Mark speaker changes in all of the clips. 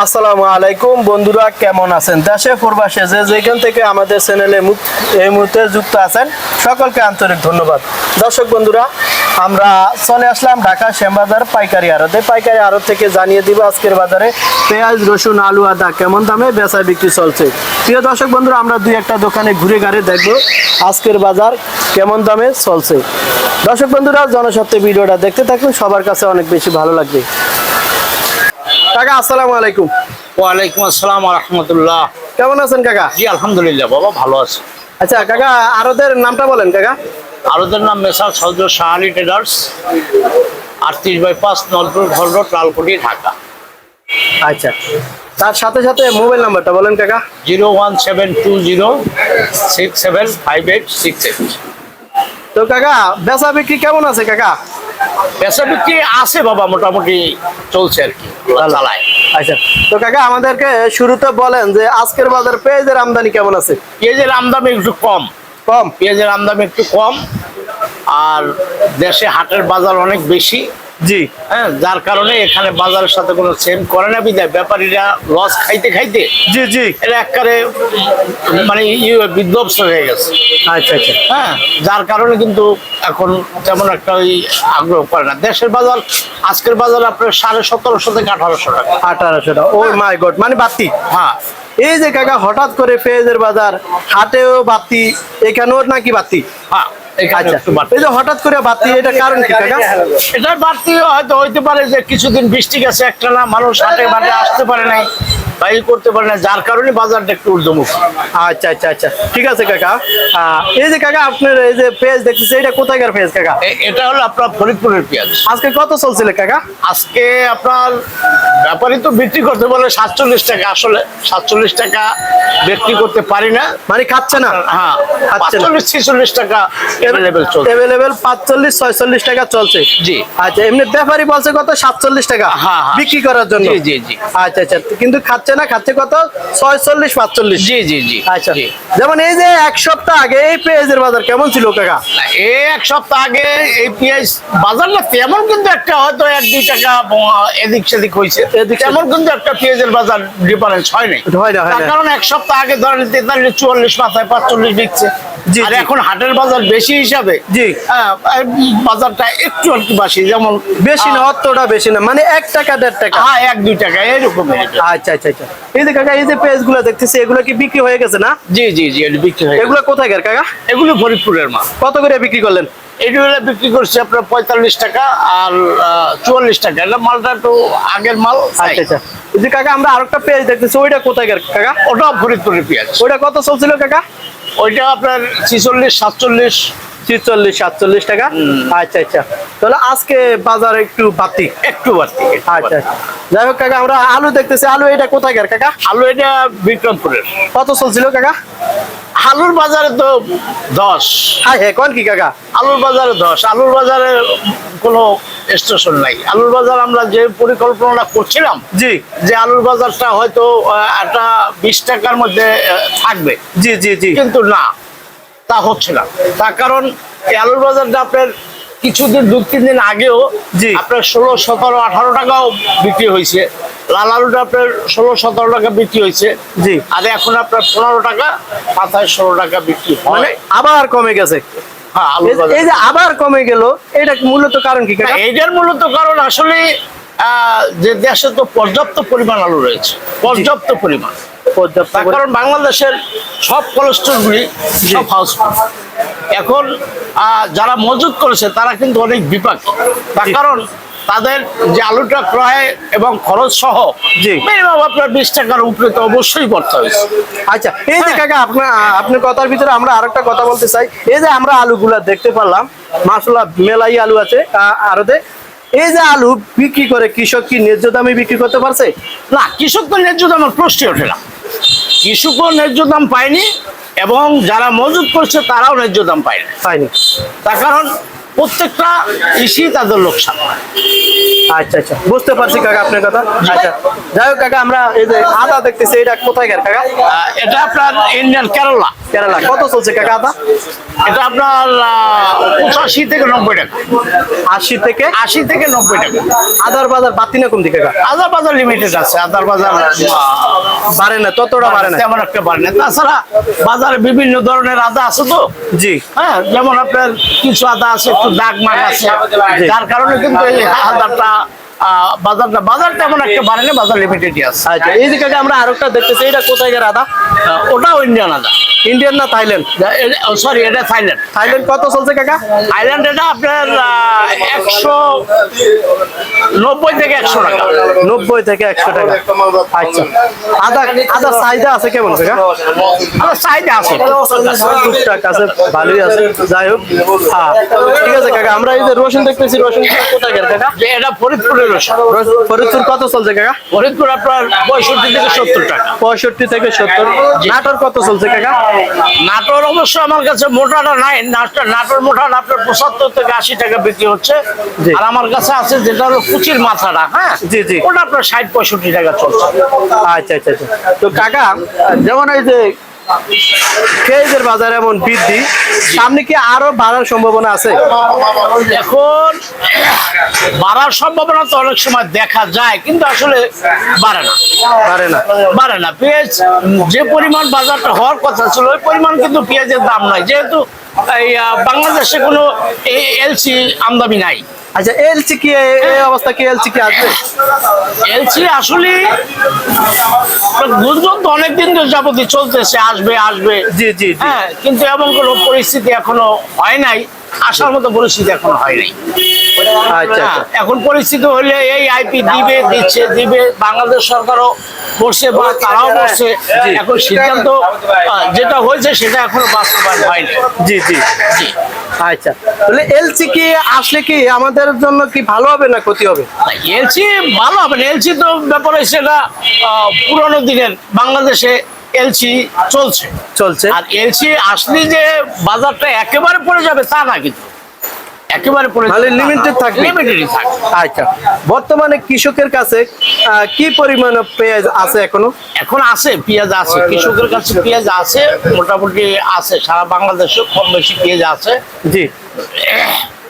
Speaker 1: আসসালামু আলাইকুম বন্ধুরা, কেমন আছেন? দেশে, প্রবাসে যে যেখান থেকে আমাদের চ্যানেলে এই মুহূর্তে যুক্ত আছেন, সকলকে আন্তরিক ধন্যবাদ। দর্শক বন্ধুরা, আমরা চলে আসলাম ঢাকা শ্যামবাজার পাইকারি আড়তে। পাইকারি আড়ত থেকে জানিয়ে দিব আজকের বাজারে পেঁয়াজ, রসুন, আলু, আদা কেমন দামে বেচা বিক্রি চলছে। প্রিয় দর্শক বন্ধুরা, আমরা দুই একটা দোকানে ঘুরে ঘাড়ে দেখব আজকের বাজার কেমন দামে চলছে। দর্শক বন্ধুরা, জনস্বার্থে ভিডিওটা দেখতে থাকুন, সবার কাছে অনেক বেশি ভালো লাগবে। কাকা আসসালামু আলাইকুম।
Speaker 2: ওয়ালাইকুম আসসালাম রহমতুল্লাহ
Speaker 1: কেমন আছেন কাকা?
Speaker 2: জি আলহামদুলিল্লাহ বাবা ভালো আছে।
Speaker 1: আচ্ছা কাকা আরদের নামটা বলেন কাকা।
Speaker 2: আরোদের নাম মেসার সৌদ শাহালি ট্রেডার্স আটত্রিশ বাই পাঁচ নলপুর ঘর রোড লালকুটি ঢাকা।
Speaker 1: আচ্ছা তার সাথে সাথে মোবাইল নাম্বারটা বলেন কাকা।
Speaker 2: Zero one seven two zero six seven five eight six eight.
Speaker 1: তো কাকা বেচা বিক্রি কেমন আছে কাকা?
Speaker 2: বিক্রি আছে বাবা মোটামুটি চলছে আর কি চালায়।
Speaker 1: আচ্ছা তো কাকা আমাদেরকে শুরুতে বলেন যে আজকের বাজার পেঁয়াজের আমদানি কেমন আছে?
Speaker 2: পেঁয়াজের আমদানি একটু কম।
Speaker 1: কম?
Speaker 2: পেঁয়াজের আমদানি একটু কম আর দেশে হাটের বাজার অনেক বেশি।
Speaker 1: জি।
Speaker 2: হ্যাঁ যার কারণে এখানে বাজারের সাথে কোনো সেম করে না বিদায়। ব্যাপারীরা লস খাইতে খাইতে
Speaker 1: জি জি।
Speaker 2: এটা একবারে মানে ইয়ে বিধ্বস্ত হয়ে গেছে।
Speaker 1: আচ্ছা আচ্ছা।
Speaker 2: হ্যাঁ যার কারণে কিন্তু এখন তেমন একটা ওই আগ্রহ করে না। দেশের বাজার আজকের বাজার আপনার সাড়ে সতেরোশো থেকে আঠারোশো টাকা।
Speaker 1: আঠারোশো টাকা। ও মাই গড মানে বাতি।
Speaker 2: হ্যাঁ।
Speaker 1: এই যে কাকা হঠাৎ করে পেঁয়াজের বাজার হাটেও বাতি এখানেও নাকি বাতি?
Speaker 2: হ্যাঁ।
Speaker 1: আচ্ছা।
Speaker 2: একটু বাড়তি।
Speaker 1: এই যে হঠাৎ করে বাতি এটা কারণ কি
Speaker 2: এটা বাড়তি হয়তো হইতে পারে যে কিছুদিন বৃষ্টি গেছে একটা না মানুষ হাটে মাঠে আসতে পারে নাই বা করতে পারে না যার কারণে বাজারটা একটু ঊর্ধ্বমুখী।
Speaker 1: আচ্ছা আচ্ছা আচ্ছা। ঠিক আছে কাকা। এই যে কাকা আপনার এই যে পেঁয়াজ দেখতেছে এটা কোথাকার পেঁয়াজ কাকা?
Speaker 2: এটা হলো আপনার ফরিদপুরের পেঁয়াজ।
Speaker 1: আজকে কত চলছিল কাকা?
Speaker 2: আজকে আপনার ব্যাপারই তো বিক্রি করতে বলে সাতচল্লিশ টাকা আসলে সাতচল্লিশ টাকা বিক্রি করতে পারি না।
Speaker 1: মানে খাচ্ছে না?
Speaker 2: হ্যাঁ। পাঁচচল্লিশ ছেচল্লিশ টাকা অ্যাভেলেবেল চলছে।
Speaker 1: অ্যাভেলেবেল পাঁচচল্লিশ ছয়চল্লিশ টাকা চলছে।
Speaker 2: জি।
Speaker 1: আচ্ছা এমনি ব্যাপারী বলছে কত? সাতচল্লিশ টাকা
Speaker 2: হ্যাঁ, হ্যাঁ।
Speaker 1: বিক্রি করার জন্য।
Speaker 2: জি, জি, জি।
Speaker 1: আচ্ছা আচ্ছা। কিন্তু খাচ্ছে না খাচ্ছে কত? ছয়চল্লিশ পাঁচচল্লিশ।
Speaker 2: জি জি জি।
Speaker 1: আচ্ছা। যেমন এই যে এক সপ্তাহ আগে এই পেঁয়াজের বাজার কেমন ছিল কাকা?
Speaker 2: এই এক সপ্তাহ আগে এই পেঁয়াজ বাজার না তেমন কিন্তু একটা হয়তো এক দুই টাকা এদিক সেদিক হয়েছে। তেমন কিন্তু একটা পেঁয়াজের বাজার ডিফারেন্স হয় নাই।
Speaker 1: হয় না, হয়
Speaker 2: কারণ এক সপ্তাহ আগে ধরেন তেতাল্লিশ চুয়াল্লিশ মাথায় পাঁচচল্লিশ আর
Speaker 1: জি।
Speaker 2: এখন হাটের বাজার বেশি হিসাবে।
Speaker 1: জি।
Speaker 2: হ্যাঁ, বাজারটা একটু একটু বেশি যেমন
Speaker 1: বেশি না অতটা বেশি না মানে এক টাকা দেড় টাকা।
Speaker 2: হ্যাঁ এক দুই টাকা এরকম
Speaker 1: আচ্ছা আচ্ছা আচ্ছা। এই যে কাকা এই যে পেঁয়াজগুলো দেখতেছি এগুলো কি বিক্রি হয়ে গেছে না?
Speaker 2: জি জি জি বিক্রি হয়ে গেছে।
Speaker 1: এগুলো কোথায় কাকা?
Speaker 2: এগুলো ফরিদপুরের মাল।
Speaker 1: কত করে বিক্রি করলেন?
Speaker 2: এগুলো বিক্রি করছে আপনার পঁয়তাল্লিশ টাকা আর চুয়াল্লিশ টাকা। এটা মালটা একটু আগের মাল
Speaker 1: আচ্ছা আচ্ছা। যে কাকা আমরা আরেকটা পেঁয়াজ দেখতেছি ওইটা কোথায় কাকা?
Speaker 2: ওটা ফরিদপুরের পেঁয়াজ।
Speaker 1: ওইটা কত চলছিল কাকা?
Speaker 2: ওইটা আপনার ছিচল্লিশ সাতচল্লিশ?
Speaker 1: ছিচল্লিশ সাতচল্লিশ টাকা? আচ্ছা আচ্ছা। তাহলে আজকে বাজার একটু
Speaker 2: বাড়তি একটু
Speaker 1: আচ্ছা
Speaker 2: বাড়তি।
Speaker 1: আচ্ছা। যাই হোক কাকা আমরা আলু দেখতেছি। আলু এটা কোথায় কাকা?
Speaker 2: আলু এটা বিক্রমপুরের।
Speaker 1: কত চলছিল কাকা?
Speaker 2: আলুর বাজারে তো দশ।
Speaker 1: হ্যাঁ হ্যাঁ কোন কি কাকা?
Speaker 2: আলুর বাজারে দশ। আলুর বাজারে কোনো স্টেশন নাই। আলুর বাজার আমরা যে পরিকল্পনাটা করছিলাম
Speaker 1: জি।
Speaker 2: যে আলুর বাজারটা হয়তো একটা বিশ টাকার মধ্যে থাকবে।
Speaker 1: জি জি জি।
Speaker 2: কিন্তু না তা হচ্ছে না। তার কারণ এই আলুর বাজারটা আপনার কিছুদিন দু তিন দিন আগেও
Speaker 1: জি।
Speaker 2: আপনার ষোলো সতেরো আঠারো টাকাও বিক্রি হয়েছে। লাল আলুটা আপনার ষোলো সতেরো টাকা বিক্রি হয়েছে।
Speaker 1: জি।
Speaker 2: আর এখন আপনার পনেরো টাকা পাতায় ষোলো টাকা বিক্রি
Speaker 1: মানে আবার কমে গেছে।
Speaker 2: হ্যাঁ
Speaker 1: এই যে- আবার কমে গেল এটা মূলত কারণ কি
Speaker 2: এইটার মূলত কারণ আসলে যে দেশে তো পর্যাপ্ত পরিমাণ আলু রয়েছে। পর্যাপ্ত পরিমাণ।
Speaker 1: পর্যাপ্ত
Speaker 2: কারণ বাংলাদেশের সব কোলেস্ট্রলগুলি সব হাউস এখন যারা মজুত করেছে তারা কিন্তু অনেক বিপাকী। তার কারণ তাদের যে আলুটা ক্রয় এবং খরচ সহ। মিনিমাম আপনার বিশ টাকার উপরে তো অবশ্যই করতে হয়েছে
Speaker 1: আচ্ছা এই যে
Speaker 2: হ্যাঁ।
Speaker 1: কাকা আপনার আপনার কথার ভিতরে আমরা আরেকটা কথা বলতে চাই। এই যে আমরা আলুগুলা দেখতে পারলাম মাসাল্লাহ মেলাই আলু আছে আরতে এই যে আলু বিক্রি করে কৃষক কি ন্যায্য দামে বিক্রি করতে পারছে?
Speaker 2: না কৃষক তো ন্যায্য দামের প্রশ্নই ওঠে না। কৃষকও ন্যায্য দাম পায়নি এবং যারা মজুত করছে তারাও ন্যায্য দাম পায়নি।
Speaker 1: পায়নি।
Speaker 2: তার কারণ প্রত্যেকটা কৃষি তাদের লোকসান।
Speaker 1: আচ্ছা আচ্ছা। বুঝতে পারছি কাকা আপনার কথা। আচ্ছা। যাই হোক কাকা আমরা এই যে আদা দেখতেছি এটা কোথায় কাকা?
Speaker 2: এটা আপনার ইন্ডিয়ান কেরালা
Speaker 1: কেরালা কত চলছে কাকা আদা?
Speaker 2: এটা আপনার পঁচাশি থেকে নব্বই টাকা।
Speaker 1: আশি থেকে?
Speaker 2: আশি থেকে নব্বই টাকা।
Speaker 1: আদার বাজার বাতি না কম দিকে
Speaker 2: আদার বাজার লিমিটেড আছে। আদার বাজার
Speaker 1: বাড়ে না ততটা বাড়ে না।
Speaker 2: তেমন একটা বাড়ে না। তাছাড়া বাজারে বিভিন্ন ধরনের আদা আছে তো?
Speaker 1: জি।
Speaker 2: হ্যাঁ যেমন আপনার কিছু আদা আছে একটু দাগ মাগ আছে। যার কারণে কিন্তু এই আদাটা আহ, বাজারটা বাজার তেমন একটা বাড়ে না বাজার লিমিটেডই আছে।
Speaker 1: আচ্ছা এই কাকা আমরা আরেকটা দেখতেছি এটা কোথায় গের আদা
Speaker 2: ওটাও ইন্ডিয়ান আদা
Speaker 1: ইন্ডিয়ান না থাইল্যান্ড
Speaker 2: সরি এটা থাইল্যান্ড
Speaker 1: থাইল্যান্ড কত চলছে কাকা?
Speaker 2: থাইল্যান্ড এটা আপনার একশো নব্বই থেকে একশো টাকা।
Speaker 1: নব্বই থেকে একশো টাকা। আচ্ছা। আদা আদা চাহিদা আছে কেমন কাকা?
Speaker 2: আমার চাহিদা আছে।
Speaker 1: টুকটাক আছে ভালোই আছে। যাই হোক হ্যাঁ ঠিক আছে কাকা আমরা এই যে রসুন দেখতেছি রসুন কোথায় গের কাকা?
Speaker 2: এটা ফরিদপুরের
Speaker 1: ফরিদপুর কত চলছে কাকা?
Speaker 2: ফরিদপুর আপনার পঁয়ষট্টি থেকে সত্তর টাকা।
Speaker 1: পঁয়ষট্টি থেকে সত্তর। নাটোর কত চলছে কাকা?
Speaker 2: নাটোর অবশ্য আমার কাছে মোটাটা নাই। নাটোর মোটাটা আপনার পঁচাত্তর থেকে আশি টাকা বিক্রি হচ্ছে। আর আমার কাছে আছে যেটা হলো কুচির মাথাটা হ্যাঁ?
Speaker 1: জি, জি।
Speaker 2: ওটা আপনার ষাট পঁয়ষট্টি টাকা চলছে।
Speaker 1: আচ্ছা আচ্ছা আচ্ছা। তো কাকা যেমন এই যে পেঁয়াজের বাজার এমন বৃদ্ধি। সামনে কি আরও বাড়ার সম্ভাবনা আছে?
Speaker 2: এখন বাড়ার সম্ভাবনা তো অনেক সময় দেখা যায় কিন্তু আসলে বাড়ে না।
Speaker 1: পারে না।
Speaker 2: বাড়ে না। পেঁয়াজ যে পরিমাণ বাজারটা হওয়ার কথা ছিল ওই পরিমাণ কিন্তু পেঁয়াজের দাম নাই যেহেতু বাংলাদেশে কোনো এলসি আমদানি নাই।
Speaker 1: আচ্ছা এলসি কি এই অবস্থা কি? এলসি কি আসবে?
Speaker 2: এলসি আসলে গুঞ্জন তো অনেকদিন ধরে যাবতীয় চলতেছে আসবে আসবে।
Speaker 1: জি জি
Speaker 2: হ্যাঁ কিন্তু এমন কোনো পরিস্থিতি এখনও হয় নাই আসার মতো পরিস্থিতি এখন হয় নাই।
Speaker 1: আচ্ছা
Speaker 2: হ্যাঁ, এখন পরিস্থিতি হলে এই আইপি দিবে দিচ্ছে দিবে বাংলাদেশ সরকারও বসছে বা তারাও বসছে। এখন সিদ্ধান্ত যেটা হয়েছে সেটা এখনও বাস্তবায়ন হয়নি।
Speaker 1: জি জি।
Speaker 2: জি।
Speaker 1: আচ্ছা তাহলে এলসি কি আসলে কি আমাদের জন্য কি ভালো হবে না ক্ষতি হবে?
Speaker 2: এলসি ভালো হবে না। এলসি তো ব্যাপার সেটা পুরোনো দিনের বাংলাদেশে এলসি চলছে।
Speaker 1: চলছে।
Speaker 2: আর এলসি আসলে যে বাজারটা একেবারে পড়ে যাবে তা না কিন্তু। একেবারে
Speaker 1: মানে limited থাকবে?
Speaker 2: লিমিটেডই থাকবে।
Speaker 1: আচ্ছা বর্তমানে কৃষকের কাছে কি পরিমাণ পেঁয়াজ আছে এখনও?
Speaker 2: এখন আছে পেঁয়াজ আছে। কৃষকের কাছে পেঁয়াজ আছে মোটামুটি আছে। সারা বাংলাদেশে কম বেশি পেঁয়াজ আছে।
Speaker 1: জি।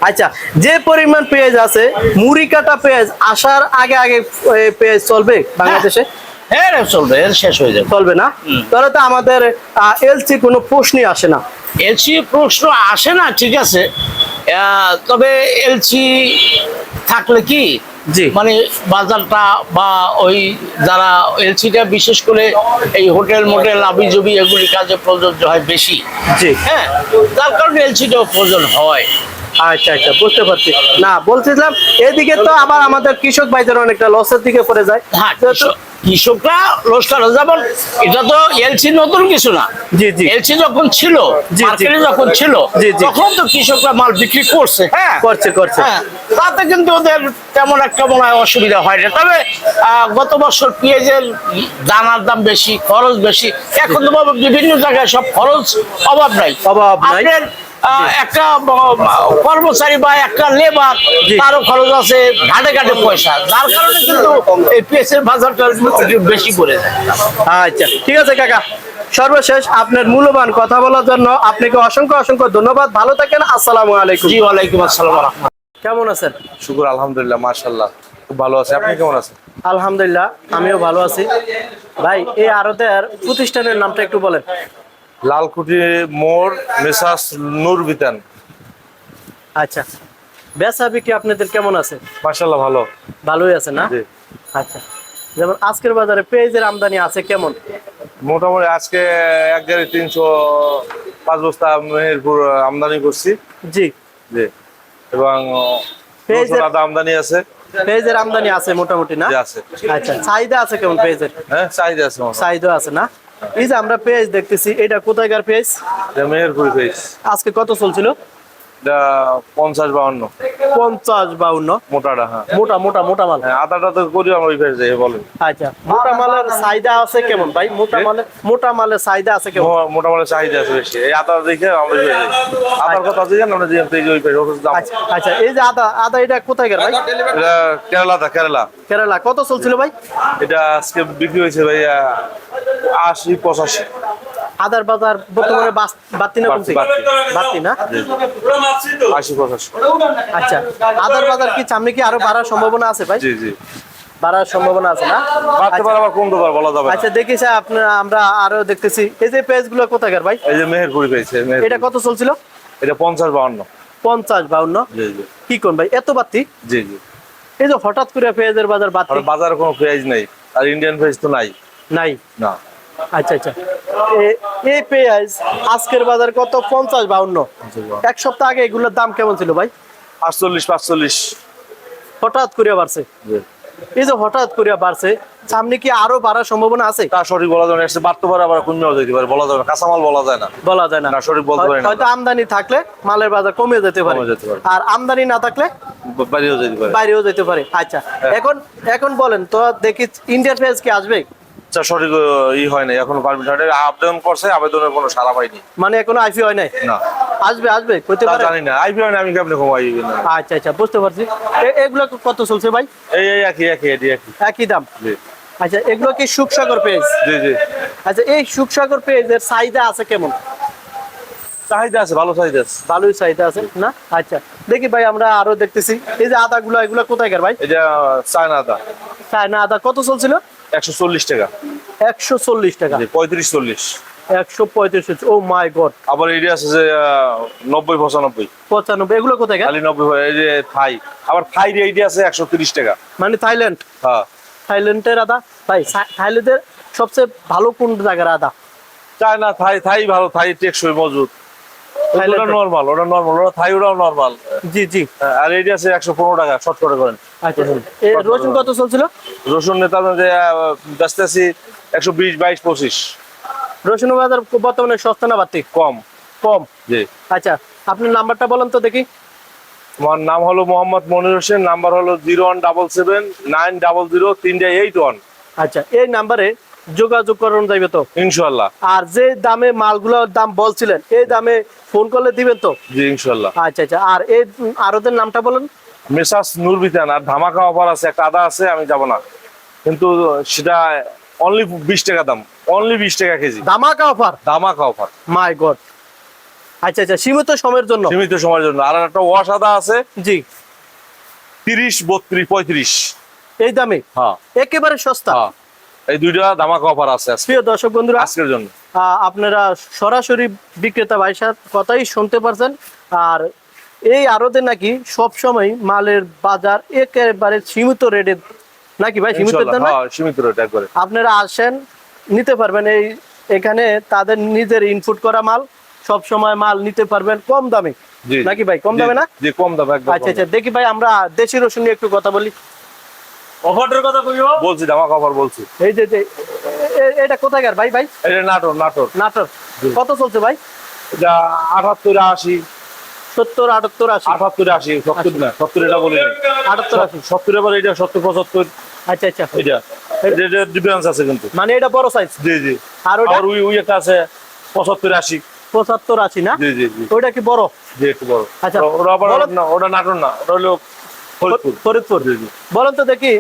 Speaker 1: আচ্ছা যে পরিমাণ পেঁয়াজ আছে মুড়ি কাটা পেঁয়াজ আসার আগে আগে পেঁয়াজ চলবে বাংলাদেশে?
Speaker 2: হ্যাঁ চলবে এর শেষ হয়ে যাবে।
Speaker 1: চলবে না? তাহলে তো আমাদের এলসি কোনো প্রশ্নই আসে না।
Speaker 2: এলসি প্রশ্ন আসে না ঠিক আছে। তবে এলসি থাকলে কি? মানে বাজারটা বা ওই যারা এলসিটা বিশেষ করে এই হোটেল মোটেল আবিজবি এগুলি কাজে প্রযোজ্য হয় বেশি।
Speaker 1: জি।
Speaker 2: হ্যাঁ তার কারণে এলসিটাও প্রয়োজন হয়।
Speaker 1: আচ্ছা আচ্ছা বুঝতে পারছি। না বলছিলাম এদিকে তো আবার আমাদের কৃষক ভাইদের অনেকটা লসের দিকে পড়ে যায়।
Speaker 2: হ্যাঁ কৃষকরা লোসটা যেমন এটা তো এলসি নতুন কিছু না। এলসি যখন ছিল। মার্কেটে যখন ছিল। তখন তো কৃষকরা মাল বিক্রি করছে হ্যাঁ
Speaker 1: করছে করছে
Speaker 2: হ্যাঁ তাতে কিন্তু ওদের তেমন একটা মনে হয় অসুবিধা হয় না তবে গত বছর পেঁয়াজের দানার দাম বেশি খরচ বেশি এখন তো বিভিন্ন জায়গায় সব খরচ অভাব নাই
Speaker 1: অভাব নাই।
Speaker 2: একটা কর্মচারী বা একটা লেবার। তারও খরচ আছে ঘাটে ঘাটে পয়সা। যার কারণে কিন্তু এই পেঁয়াজের বাজারটা বেশি করে দেয়
Speaker 1: আচ্ছা ঠিক আছে কাকা। সর্বশেষ আপনার মূল্যবান কথা বলার জন্য আপনাকে অসংখ্য অসংখ্য ধন্যবাদ। ভালো থাকেন আসসালামু আলাইকুম।
Speaker 2: জি ওয়ালাইকুম আসসালাম
Speaker 1: কেমন আছেন?
Speaker 3: শুকুর আলহামদুলিল্লাহ মাশাল্লাহ খুব ভালো আছে। আপনি কেমন আছেন?
Speaker 1: আলহামদুলিল্লাহ আমিও ভালো আছি। ভাই এই আরতের প্রতিষ্ঠানের নামটা একটু বলেন।
Speaker 3: লালকুটি মোড় মেসাস নূর বিতান।
Speaker 1: আচ্ছা। বেচা বিক্রি আপনাদের কেমন আছে?
Speaker 3: মাশাল্লাহ ভালো।
Speaker 1: ভালোই আছে না?
Speaker 3: জি।
Speaker 1: আচ্ছা। যেমন আজকের বাজারে পেঁয়াজের আমদানি আছে কেমন?
Speaker 3: মোটামুটি আজকে এক গাড়ি তিনশো পাঁচ বস্তা মেহেরপুর আমদানি করছি।
Speaker 1: জি।
Speaker 3: জি। এবং
Speaker 1: পেঁয়াজের-
Speaker 3: আমদানি আছে।
Speaker 1: পেঁয়াজের আমদানি আছে মোটামুটি না?
Speaker 3: আছে।
Speaker 1: আচ্ছা চাহিদা আছে কেমন পেঁয়াজের?
Speaker 3: হ্যাঁ চাহিদা আছে।
Speaker 1: চাহিদা আছে না? এই যে আমরা পেঁয়াজ দেখতেছি এটা কোথায়কার পেঁয়াজ?
Speaker 3: এটা মেহেরপুর পেয়েছ
Speaker 1: আজকে কত চলছিল?
Speaker 3: পঞ্চাশ বাউন্ন।
Speaker 1: পঞ্চাশ বাউন্ন।
Speaker 3: মোটাটা হ্যাঁ।
Speaker 1: মোটা মোটা মোটা মাল।
Speaker 3: হ্যাঁ আদাটা তো করি আমরা ওই পেয়ে যাই
Speaker 1: আচ্ছা মোটা মালের চাহিদা আছে কেমন ভাই? মোটা মালের মোটা মালের চাহিদা আছে কেমন?
Speaker 3: চাহিদা আছে বেশি। এই আদা দেখে আমরা ওই আদার কথা আমরা ওই
Speaker 1: আচ্ছা আচ্ছা এই যে আদা আদা এটা কোথায় গেল ভাই?
Speaker 3: কেরালা।
Speaker 1: কেরালা কত চলছিল ভাই?
Speaker 3: এটা আজকে বিক্রি হয়েছে ভাইয়া আশি পঁচাশি।
Speaker 1: আদার বাজার বর্তমানে বাড়তি না কমছে?
Speaker 3: বাড়তি,
Speaker 1: বাড়তি। না?
Speaker 3: আশি পঁচাশি।
Speaker 1: আচ্ছা আদার বাজার কি সামনে কি আরও বাড়ার সম্ভাবনা আছে ভাই?
Speaker 3: জি জি।
Speaker 1: বাড়ার সম্ভাবনা আছে না?
Speaker 3: বাড়তে পারে আবার কমতে পারে বলা যাবে
Speaker 1: আচ্ছা দেখি স্যার আপনার আমরা আরও দেখতেছি। এই যে কোথাকার ভাই?
Speaker 3: এই যে মেহেরপুরি
Speaker 1: এটা কত চলছিল?
Speaker 3: এটা পঞ্চাশ বাউন্ন।
Speaker 1: পঞ্চাশ বাউন্ন?
Speaker 3: জি জি।
Speaker 1: কি কোন ভাই? এত বাড়তি?
Speaker 3: জি জি।
Speaker 1: এই যে হঠাৎ করে পেঁয়াজের বাজার
Speaker 3: আর
Speaker 1: বাড়তি
Speaker 3: বাজারে কোনো পেঁয়াজ নেই। আর ইন্ডিয়ান পেঁয়াজ তো নাই।
Speaker 1: নাই?
Speaker 3: না।
Speaker 1: আচ্ছা আচ্ছা। এই পেঁয়াজ আজকের বাজার কত? পঞ্চাশ বাউন্ন। এক সপ্তাহ আগে এগুলোর দাম কেমন ছিল ভাই?
Speaker 3: আটচল্লিশ পাঁচচল্লিশ।
Speaker 1: হঠাৎ করে বাড়ছে? এই যে হঠাৎ করে বাড়ছে সামনে কি আরও বাড়ার সম্ভাবনা আছে?
Speaker 3: তা সঠিক বলা যায় না এসে বাড়তে পারে আবার কমেও যেতে পারে বলা যাবে না কাঁচামাল বলা যায় না।
Speaker 1: বলা যায় না।
Speaker 3: না, সঠিক বলতে পারি না।
Speaker 1: হয়তো আমদানি থাকলে মালের বাজার কমে যেতে পারে। আর আমদানি না থাকলে
Speaker 3: বাইরেও যেতে পারে।
Speaker 1: বাইরেও যেতে পারে। আচ্ছা
Speaker 3: হ্যাঁ।
Speaker 1: এখন এখন বলেন তো দেখি ইন্ডিয়ান পেঁয়াজ কি আসবে?
Speaker 3: আচ্ছা সঠিক ই হয় না এখনও পারমিট হয় আবেদন করছে আবেদনের কোনো সারা পাইনি।
Speaker 1: মানে এখনও আইপি হয় নাই?
Speaker 3: না।
Speaker 1: আসবে আসবে করতে
Speaker 3: তা
Speaker 1: পারে?
Speaker 3: জানি না আইপি হয় না আমি কেমনে ঘুমাই? না
Speaker 1: আচ্ছা আচ্ছা বুঝতে পারছি। এগুলো কত চলছে ভাই?
Speaker 3: এই এই একই একই একই
Speaker 1: একই। দাম?
Speaker 3: জি।
Speaker 1: আচ্ছা এগুলো কি সুখসাগর পেঁয়াজ?
Speaker 3: জি জি।
Speaker 1: আচ্ছা এই সুখসাগর পেঁয়াজের চাহিদা আছে কেমন?
Speaker 3: চাহিদা আছে ভালো চাহিদা আছে।
Speaker 1: ভালোই চাহিদা আছে না? আচ্ছা দেখি ভাই আমরা আরও দেখতেছি। এই যে আদা গুলো এগুলো কোথায় ভাই?
Speaker 3: এটা চায়না আদা।
Speaker 1: চায়না আদা কত চলছিল?
Speaker 3: একশো চল্লিশ টাকা।
Speaker 1: একশো চল্লিশ টাকা।
Speaker 3: পঁয়ত্রিশ চল্লিশ।
Speaker 1: একশো পঁয়ত্রিশ ও মাই গড।
Speaker 3: আবার এটি আছে যে নব্বই পঁচানব্বই।
Speaker 1: পঁচানব্বই এগুলো কোথায়
Speaker 3: খালি নব্বই হয়, এই যে থাই। আবার থাই এইটি আছে একশো তিরিশ টাকা।
Speaker 1: মানে থাইল্যান্ড?
Speaker 3: হ্যাঁ।
Speaker 1: থাইল্যান্ডের আদা? ভাই থাইল্যান্ডের সবচেয়ে ভালো কোন জায়গার আদা?
Speaker 3: চায়না থাই থাই ভালো থাই টেকসই মজুত ওটা
Speaker 1: থাইল্যান্ডের-
Speaker 3: নর্মাল ওটা নর্মাল ওটা থাই ওটাও নর্মাল
Speaker 1: জি জি।
Speaker 3: আর এইটি আছে একশো পনেরো টাকা শর্ট করে করেন।
Speaker 1: আচ্ছা রসুন। কত চলছিল?
Speaker 3: রসুন নেতা যে ব্যস্ত আছি একশো বিশ বাইশ পঁচিশ।
Speaker 1: রসুন বাজার বর্তমানে সস্তা না বাড়তি?
Speaker 3: কম।
Speaker 1: কম?
Speaker 3: জি।
Speaker 1: আচ্ছা আপনার নাম্বারটা বলেন তো দেখি।
Speaker 3: আমার নাম হলো মোহাম্মদ মনির হোসেন নাম্বার হলো zero one double seven nine double zero তিনটা এইট ওয়ান।
Speaker 1: আচ্ছা এই নাম্বারে যোগাযোগ করানো যাবে তো।
Speaker 3: ইনশাল্লাহ
Speaker 1: আর যে দামে মালগুলোর দাম বলছিলেন এই দামে ফোন করলে দিবেন তো?
Speaker 3: জি ইনশাল্লাহ
Speaker 1: আচ্ছা আচ্ছা আর এই আরোদের নামটা বলেন।
Speaker 3: মেসাস নূর বিতান আর ধামাকা অফার আছে একটা আদা আছে আমি যাব না। কিন্তু সেটা অনলি বিশ টাকা দাম অনলি বিশ টাকা কেজি।
Speaker 1: ধামাকা অফার?
Speaker 3: ধামাকা অফার।
Speaker 1: মাই গড আচ্ছা আচ্ছা সীমিত সময়ের জন্য?
Speaker 3: সীমিত সময়ের জন্য। আর একটা ওয়াশ আদা আছে।
Speaker 1: জি।
Speaker 3: তিরিশ বত্রিশ পঁয়ত্রিশ।
Speaker 1: এই দামে?
Speaker 3: হ্যাঁ।
Speaker 1: একেবারে সস্তা?
Speaker 3: হ্যাঁ। এই দুইটা ধামাকা অফার আছে
Speaker 1: প্রিয় দর্শক বন্ধুরা
Speaker 3: আজকের জন্য।
Speaker 1: আপনারা সরাসরি বিক্রেতা ভাইসার কথাই শুনতে পারছেন। আর এই আড়তে নাকি সবসময় মালের বাজার একেবারে সীমিত রেটে নাকি ভাই? সীমিত দামে
Speaker 3: হ্যাঁ সীমিত রেট একবারে।
Speaker 1: আপনারা আসেন নিতে পারবেন এই এখানে তাদের নিজের ইনপুট করা মাল সব সময় মাল নিতে পারবেন কম দামে। নাকি ভাই কম দামে না?
Speaker 3: জি কম দামে একদম
Speaker 1: আচ্ছা আচ্ছা দেখি ভাই আমরা দেশি রসুন নিয়ে একটু কথা বলি।
Speaker 2: অফারের কথা
Speaker 3: বলছি অফার বলছি।
Speaker 1: এই যে এটা কোথায় ভাই ভাই?
Speaker 3: এটা নাটোর নাটোর।
Speaker 1: নাটক কত চলছে ভাই?
Speaker 3: এটা আটাত্তর আশি।
Speaker 1: সত্তর আটাত্তর আশি।
Speaker 3: আটাত্তর আশি সত্তর না সত্তর এটা বলি
Speaker 1: আটাত্তর আশি।
Speaker 3: সত্তর এবার এটা সত্তর পঁচাত্তর।
Speaker 1: আচ্ছা আচ্ছা।
Speaker 3: এটা এটা ডিফারেন্স আছে কিন্তু।
Speaker 1: মানে এটা বড় সাইজ
Speaker 3: জি জি।
Speaker 1: আর ওটা?
Speaker 3: আর ওই ওই একটা আছে পঁচাত্তর আশি।
Speaker 1: পঁচাত্তর আশি না?
Speaker 3: জি জি
Speaker 1: ওইটা কি বড়?
Speaker 3: জি একটু বড়।
Speaker 1: আচ্ছা।
Speaker 3: ওটা আবার না ওটা নাটোর না ওটা হলো ফরিদপুর।
Speaker 1: ফরিদপুর।
Speaker 3: জি জি।
Speaker 1: বলেন তো দেখি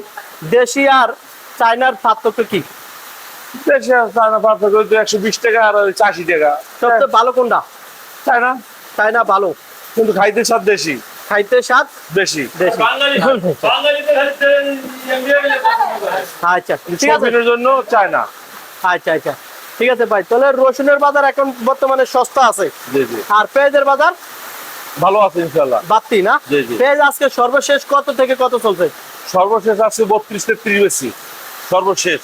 Speaker 1: দেশি আর চায়নার পার্থক্য কি?
Speaker 3: দেশে চায়না পার্থক্য তো একশো বিশ টাকা আর চাশি টাকা।
Speaker 1: সবচেয়ে ভালো কোনটা?
Speaker 3: চায়না।
Speaker 1: চায়না ভালো।
Speaker 3: কিন্তু খাইতে স্বাদ দেশি?
Speaker 1: খাইতে স্বাদ
Speaker 3: বেশি
Speaker 1: দেশি।
Speaker 2: বাঙালি বাঙালিতে খালি
Speaker 1: আচ্ছা ঠিক আছে।
Speaker 3: জন্য চায়না
Speaker 1: আচ্ছা আচ্ছা। ঠিক আছে ভাই তাহলে রসুনের বাজার এখন বর্তমানে সস্তা আছে।
Speaker 3: জি জি।
Speaker 1: আর পেঁয়াজের বাজার?
Speaker 3: ভালো আছে ইনশাল্লাহ
Speaker 1: বাড়তি না। পেঁয়াজ আজকে সর্বশেষ কত থেকে কত চলছে?
Speaker 3: সর্বশেষ আছে বত্রিশ তেত্রিশ বেশি। সর্বশেষ।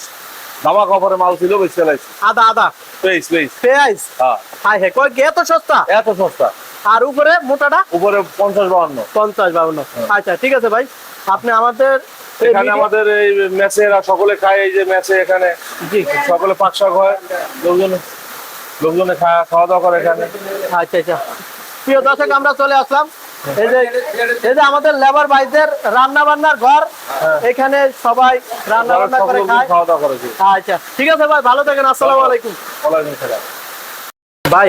Speaker 3: ধামাক অফারে মাল ছিল বেশি চালাইছি।
Speaker 1: আদা আদা।
Speaker 3: পেইস পেইস
Speaker 1: পেঁয়াজ?
Speaker 3: হ্যাঁ।
Speaker 1: হাই হ্যাঁ কয় এত সস্তা?
Speaker 3: এত সস্তা।
Speaker 1: আর উপরে মোটাটা?
Speaker 3: উপরে পঞ্চাশ বাহান্ন
Speaker 1: পঞ্চাশ বাউন্ন। আচ্ছা ঠিক আছে ভাই। আপনি আমাদের
Speaker 3: এখানে আমাদের এই ম্যাচেরা সকলে খায় এই যে ম্যাচে এখানে। সকলে পাক শাক হয়। লোকজনে লোকজনে খাওয়া খাওয়া দাওয়া করে এখানে।
Speaker 1: আচ্ছা আচ্ছা। প্রিয় দর্শক আমরা চলে আসলাম। এই যে এই যে আমাদের লেবার ভাইদের রান্না বান্নার ঘর এখানে সবাই রান্না
Speaker 3: যারা
Speaker 1: বান্না করে খায়। আচ্ছা ঠিক আছে ভাই। ভালো থাকেন। আসসালামু আলাইকুম।
Speaker 3: ওয়ালাইকুম সালাম।
Speaker 1: ভাই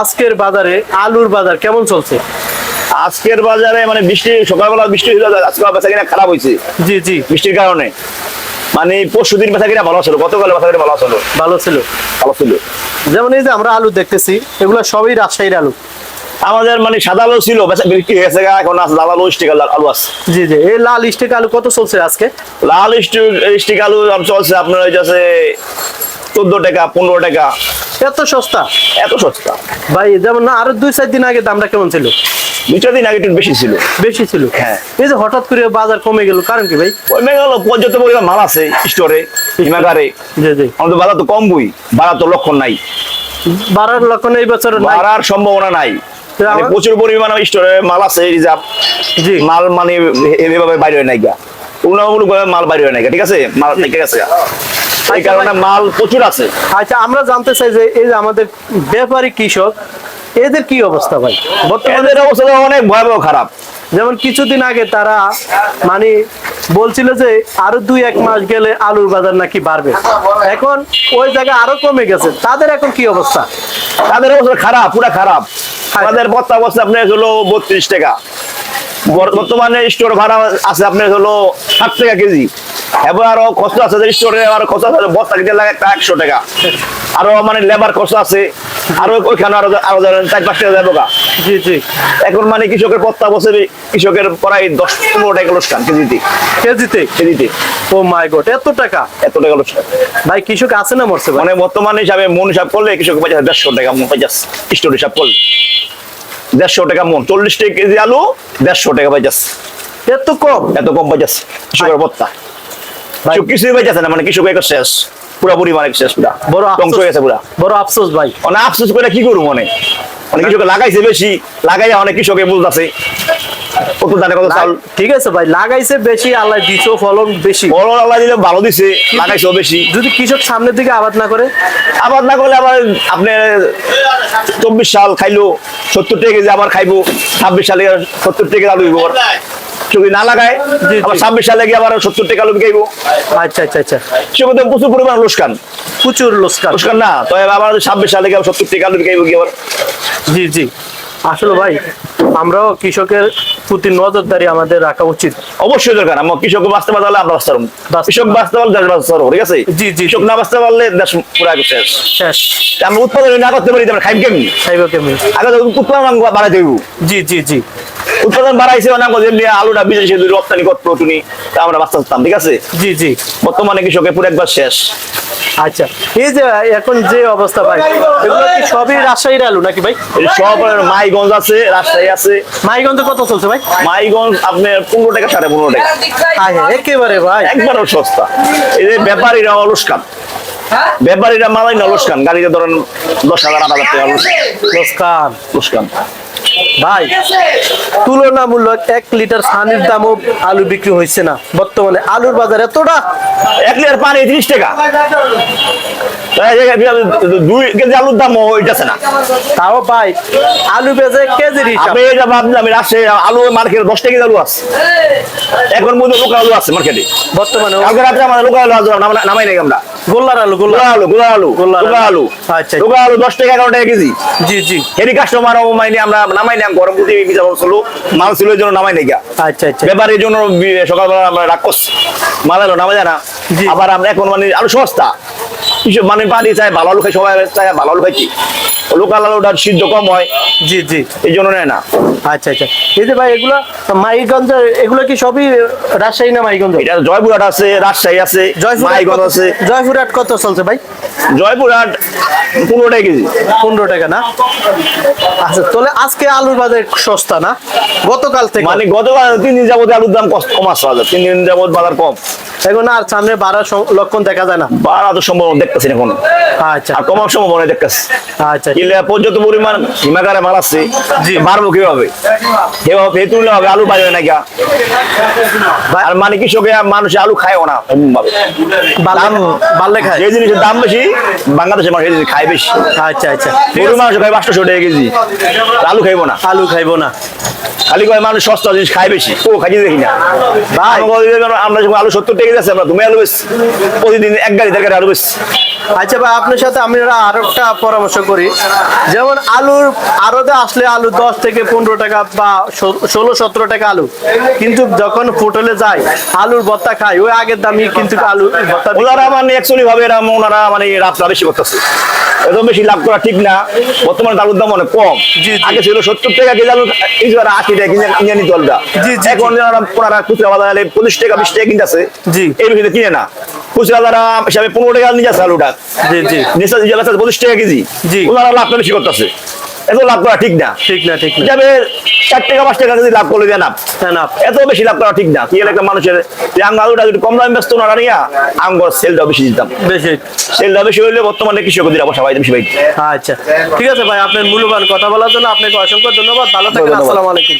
Speaker 1: আজকের বাজারে আলুর বাজার কেমন চলছে?
Speaker 4: আজকের বাজারে মানে বৃষ্টি সকালবেলা বৃষ্টি হইল আজকে বেচা কিনা খারাপ হয়েছে
Speaker 1: জি জি।
Speaker 4: বৃষ্টির কারণে। মানে পরশু দিন বেচা কিনা ভালো ছিল গতকালে বেচা কিনা ভালো ছিল।
Speaker 1: ভালো ছিল।
Speaker 4: ভালো ছিল।
Speaker 1: যেমন এই যে আমরা আলু দেখতেছি এগুলো সবই রাজশাহীর আলু।
Speaker 4: আমাদের মানে সাদা আলু ছিল বেচা বিক্রি হয়ে গেছে গা, এখন আছে লাল আলু স্টিক আলু আছে।
Speaker 1: জি জি। এই লাল স্টিক আলু কত চলছে আজকে?
Speaker 4: লাল স্টিক স্টিক আলু চলছে আপনার ওই যাচ্ছে চোদ্দ টাকা পনেরো টাকা।
Speaker 1: এত সস্তা?
Speaker 4: এত সস্তা।
Speaker 1: ভাই যেমন না আরও দুই চার দিন আগে দামটা কেমন ছিল?
Speaker 4: দুই চার দিন আগে একটু বেশি ছিল।
Speaker 1: বেশি ছিল?
Speaker 4: হ্যাঁ।
Speaker 1: এই যে হঠাৎ করে বাজার কমে গেল কারণ কি ভাই?
Speaker 4: ওই মেঘালো পর্যাপ্ত পরিমাণ মাল আছে স্টোরে হিমাগারে।
Speaker 1: জি জি।
Speaker 4: আমাদের বাজার তো কম বই বাড়ার তো লক্ষণ নাই।
Speaker 1: বাড়ার লক্ষণ এই বছর
Speaker 4: বাড়ার সম্ভাবনা নাই। মানে প্রচুর পরিমাণ স্টোরে মাল আছে রিজার্ভ
Speaker 1: জি।
Speaker 4: মাল মানে এভাবে বাইরে হয় নাই গা। উন্নয়নমূলক মাল বাইরে হয় নাই ঠিক আছে? মাল গেছে গা। এই কারণে মাল প্রচুর আছে।
Speaker 1: আচ্ছা আমরা জানতে চাই যে এই যে আমাদের ব্যাপারী কৃষক এদের কি অবস্থা ভাই? বর্তমানে
Speaker 4: অবস্থা অনেক ভয়াবহ খারাপ।
Speaker 1: যেমন কিছুদিন আগে তারা মানে বলছিল যে আরও দুই এক মাস গেলে আলুর বাজার নাকি বাড়বে। এখন ওই জায়গায় আরও কমে গেছে। তাদের এখন কি অবস্থা?
Speaker 4: তাদের অবস্থা খারাপ পুরা খারাপ। আমাদের বস্তা বস্তা আপনার হলো বত্রিশ টাকা। বর- বর্তমানে স্টোর ভাড়া আছে আপনার হলো ষাট টাকা কেজি। এবার আরও কষ্ট আছে স্টোরে আরও কষ্ট আছে বস্তা কিনতে লাগে একটা একশো টাকা। আরও মানে লেবার কষ্ট আছে আরও ওইখানে আরও আরও ধরেন চার পাঁচ টাকা। যাব
Speaker 1: জি জি।
Speaker 4: এখন মানে কৃষকের পত্তা বছরে কৃষকের প্রায় দশ পনেরো টাকা লোকসান কেজিতে।
Speaker 1: কেজিতে?
Speaker 4: কেজিতে।
Speaker 1: ও মাই গড এত টাকা?
Speaker 4: এত টাকা লোকসান
Speaker 1: ভাই কৃষক আছে না মরছে
Speaker 4: মানে বর্তমান হিসাবে মন হিসাব করলে কৃষক পাইছে দেড়শো টাকা মন পাইছে স্টোর হিসাব করলে। দেড়শো টাকা মন চল্লিশ টাকা কেজি আলু দেড়শো টাকা পাইছে।
Speaker 1: এত কম?
Speaker 4: এত কম পাইছে কৃষকের বত্তা কৃষক ভাই যাচ্ছে না মানে কৃষক একটা শেষ। পুরাপুরি মানে শেষ পুরা।
Speaker 1: বড়
Speaker 4: ধ্বংস হয়ে গেছে পুরা।
Speaker 1: বড় আফসোস ভাই।
Speaker 4: মানে আফসোস করে কি করব মানে অনেক কৃষক লাগাইছে বেশি লাগাইয়া অনেক কৃষকে বুঝতেছে। কত জানে কত চাল
Speaker 1: ঠিক আছে ভাই লাগাইছে বেশি আল্লাহ দিছো ফলন বেশি।
Speaker 4: বড় আল্লাহ দিলে ভালো দিছে লাগাইছেও বেশি।
Speaker 1: যদি কৃষক সামনের দিকে আবাদ না করে?
Speaker 4: আবার না করলে আবার আপনি চব্বিশ সাল খাইলো সত্তর টাকা কেজি আবার খাইবো ছাব্বিশ সালে সত্তর টাকা আলু যদি না লাগায়
Speaker 1: জি, জি।
Speaker 4: আবার ছাব্বিশ সালে গিয়ে আবার সত্তর টাকা আলু বিকাইবো।
Speaker 1: আচ্ছা আচ্ছা আচ্ছা।
Speaker 4: সেগুলো প্রচুর পরিমাণ লোসকান
Speaker 1: প্রচুর লোসকান
Speaker 4: লোসকান না তো আবার ছাব্বিশ সালে গিয়ে সত্তর টাকা আলু বিকাইবো কি আবার।
Speaker 1: জি জি। আসলে ভাই আমরাও কৃষকের প্রতি নজরদারি আমাদের রাখা উচিত।
Speaker 4: অবশ্যই দরকার। আমরা কৃষক বাঁচতে পারলে আমরা বাঁচতে পারব। কৃষক বাঁচতে পারলে দেশ বাঁচতে পারব ঠিক আছে?
Speaker 1: জি, জি,
Speaker 4: কৃষক। না বাঁচতে পারলে দেশ পুরো শেষ।
Speaker 1: শেষ
Speaker 4: আমরা উৎপাদন না করতে পারি আমরা খাইব কেমনি?
Speaker 1: খাইব কেমনি?
Speaker 4: আগে উৎপাদন বাড়াই দেব
Speaker 1: জি জি জি।
Speaker 4: উৎপাদন বাড়াইছে মানে যেমনি আলুটা বিদেশে রপ্তানি করতো তুমি তা আমরা বাঁচতে পারতাম ঠিক আছে?
Speaker 1: জি জি।
Speaker 4: বর্তমানে কৃষকের পুরো একবার শেষ।
Speaker 1: আচ্ছা এই যে এখন যে অবস্থা ভাই এগুলো কি সবই রাজশাহীর আলু নাকি ভাই?
Speaker 4: সব মাইগঞ্জ আছে রাজশাহী আছে।
Speaker 1: মাইগঞ্জে কত চলছে ভাই?
Speaker 4: মাইগঞ্জ আপনার পনেরো টাকা সাড়ে পনেরো টাকা।
Speaker 1: হ্যাঁ একেবারে ভাই।
Speaker 4: একবারও সস্তা। এই যে ব্যাপারীরা অলস্কান ব্যাপারীরা মালাই না অলস্কান গাড়িতে ধরেন দশ হাজার আট হাজার টাকা অলস্কান
Speaker 1: ভাই তুলনামূলক এক লিটার পানির দামও আলু বিক্রি হয়েছে না। বর্তমানে আলুর বাজার এতটা
Speaker 4: এক লিটার পানি তিরিশ টাকা। দুই কেজি আলুর দাম না।
Speaker 1: তাও ভাই আলু বেজে কেজির
Speaker 4: এটা আমি রাজশাহী আলু মার্কেটে দশ টাকা আলু আছে। এখন মধ্যে লোকাল আলু আছে মার্কেটে।
Speaker 1: বর্তমানে
Speaker 4: কালকে রাত্রে আমাদের লোকাল আলু আছে নামা- নামাই নাই আমরা।
Speaker 1: গোল্লার আলু গোল্লার
Speaker 4: আলু। গোলা আলু।
Speaker 1: গোলা আলু। আচ্ছা।
Speaker 4: আলু টাকা টাকা কেজি।
Speaker 1: জি জি।
Speaker 4: হেরি কাস্টমার মাইনে আমরা নামাই নাম গরম বুঝি বিচার ছিল মাল ছিল এর জন্য নামাই নাই
Speaker 1: আচ্ছা আচ্ছা।
Speaker 4: ব্যাপারের জন্য সকালবেলা আমরা রাগ করছি। মাল নামা। আবার আমরা এখন মানে আলু সস্তা। মানে পানি চাই ভালো আলু খাই সবাই চাই ভালো আলু খাইছি। লোকাল আলুটার সিদ্ধ কম হয়।
Speaker 1: জি জি।
Speaker 4: এই জন্য নেয় না।
Speaker 1: আচ্ছা আচ্ছা। এই যে ভাই এগুলা মাইগঞ্জ এগুলো কি সবই রাজশাহী না মাইগঞ্জ?
Speaker 4: এটা জয়পুরহাট আছে রাজশাহী আছে মাইগঞ্জ আছে।
Speaker 1: জয়পুরহাট কত চলছে ভাই?
Speaker 4: জয়পুরহাট পনেরো টাকা কেজি।
Speaker 1: পনেরো টাকা না? আচ্ছা তাহলে আজকে আলুর বাজার সস্তা না? গতকাল থেকে
Speaker 4: মানে গতকাল তিন দিন যাবত আলুর দাম কম আসছে বাজার। তিন দিন যাবত বাজার কম।
Speaker 1: এখন আর সামনে বাড়ার লক্ষণ দেখা যায় না?
Speaker 4: বাড়া তো সম্ভাবনা দেখতেছি না এখন।
Speaker 1: আচ্ছা।
Speaker 4: আর কমার সম্ভাবনা দেখতেছি।
Speaker 1: আচ্ছা
Speaker 4: পর্যাপ্ত পরিমাণ হিমাগারে মাল কীভাবে? ফের তুললে হবে? আলু বাড়বে না গা আর মানে কৃষকে মানুষ আলু খায়ও না। এমন ভাবে
Speaker 1: বাড়লে- বাড়লে খায়।
Speaker 4: যে জিনিসের দাম বেশি বাংলাদেশের মানুষ এই জিনিস খায় বেশি।
Speaker 1: আচ্ছা আচ্ছা। ঠিক
Speaker 4: গরু
Speaker 1: আছে।
Speaker 4: মানুষ খায় পাঁচশো টাকা কেজি। আলু খাইবো না।
Speaker 1: আলু খাইবো না।
Speaker 4: খালি কয় মানুষ সস্তা জিনিস খায় বেশি। ও খাই দেখি না। আমরা যখন আলু সত্তর টাকা যাচ্ছে আমরা তুমি আলু বেশ। প্রতিদিন এক গাড়ি দেড় গাড়ি আলু বেশ।
Speaker 1: আচ্ছা ভাই আপনার সাথে আমরা আরও একটা পরামর্শ করি। যেমন আলুর আড়তে আসলে আলু দশ থেকে পনেরো টাকা বা ষোলো সতেরো টাকা আলু। কিন্তু যখন হোটেলে যায়, আলুর ভত্তা খায়, ওই আগের দামই কিন্তু আলু ভর্তা
Speaker 4: ওনারা মানে অ্যাকচুয়ালি ভাবে এরা ওনারা মানে রাত্রা বেশি করতেছে। এত বেশি লাভ করা ঠিক না। বর্তমানে আলুর দাম অনেক কম। আগে ছিল সত্তর টাকা কেজি আলু এই যারা আশি টাকা কিনে কিনে নিত আলুটা এখন যারা ওনারা খুচরা বাজারে পঁচিশ টাকা বিশ টাকা কিনতেছে
Speaker 1: আছে
Speaker 4: এই বিষয়ে কিনে না। খুচরা যারা হিসাবে পনেরো টাকা নিয়ে যাচ্ছে আলুটা নিচে পঁচিশ টাকা কেজি ওনারা লাভটা বেশি করতেছে। এত লাভ করা ঠিক না।
Speaker 1: ঠিক না ঠিক না।
Speaker 4: চার টাকা পাঁচ টাকা যদি লাভ করলে দেন এত বেশি লাভ করা ঠিক না। কি একটা মানুষের আলুটা যদি কম দামে ব্যস্ত না নিয়ে আঙ্গর সেলটা বেশি দিতাম।
Speaker 1: বেশি।
Speaker 4: সেলটা বেশি হইলে বর্তমানে কৃষকদের অবস্থা ভাই বেশি ভাই
Speaker 1: আচ্ছা। ঠিক আছে ভাই আপনার মূল্যবান কথা বলার জন্য আপনাকে অসংখ্য ধন্যবাদ। ভালো
Speaker 4: থাকবেন।
Speaker 1: আসসালামু আলাইকুম।